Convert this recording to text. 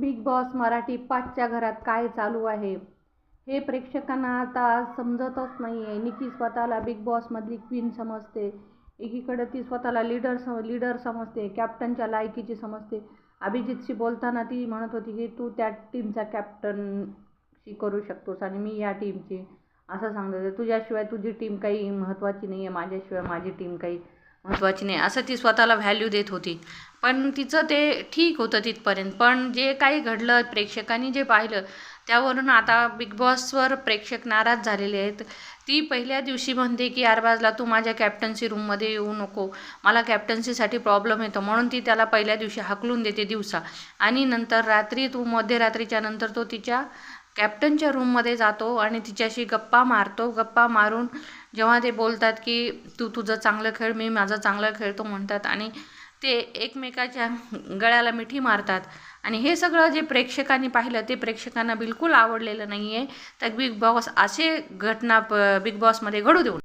Big boss Marathi पाचच्या घरात काय चालू आहे? हे प्रेक्षकांना आता समजतच नाही आहे निकी स्वतःला बिग बॉसमधली क्वीन समजते. एकीकडे ती स्वतःला लीडर सम लीडर समजते कॅप्टनच्या लायकीची समजते. अभिजितशी बोलताना ती म्हणत होती की तू त्या टीमचा कॅप्टनशी करू शकतोस आणि मी या टीमची असं सांगत होते. तुझ्याशिवाय तुझी टीम काही महत्त्वाची नाही आहे माझ्याशिवाय माझी टीम काही महत्त्वाची नाही. असं ती स्वतःला व्हॅल्यू देत होती. पण तिचं ते ठीक होतं तिथपर्यंत. पण जे काही घडलं प्रेक्षकांनी जे पाहिलं त्यावरून आता बिग बॉसवर प्रेक्षक नाराज झालेले आहेत. ती पहिल्या दिवशी म्हणते की अरबाजला तू माझ्या कॅप्टन्सी रूममध्ये येऊ नको. मला कॅप्टन्सीसाठी प्रॉब्लेम येतो. म्हणून ती त्याला पहिल्या दिवशी हाकलून देते दिवसा. आणि नंतर रात्री तू मध्यरात्रीच्या नंतर तो तिच्या कॅप्टनच्या रूममध्ये जातो आणि तिच्याशी गप्पा मारतो. गप्पा मारून जेव्हा ते बोलतात की तू तुझं चांगलं खेळ मी माझं चांगलं खेळतो म्हणतात आणि ते एकमेकाच्या गळ्याला मिठी मारतात. आणि हे सगळं जे प्रेक्षकांनी पाहिलं ते प्रेक्षकांना बिलकुल आवडलेलं नाही आहे तर बिग बॉस असे घटना प बिग बॉसमध्ये घडू देऊ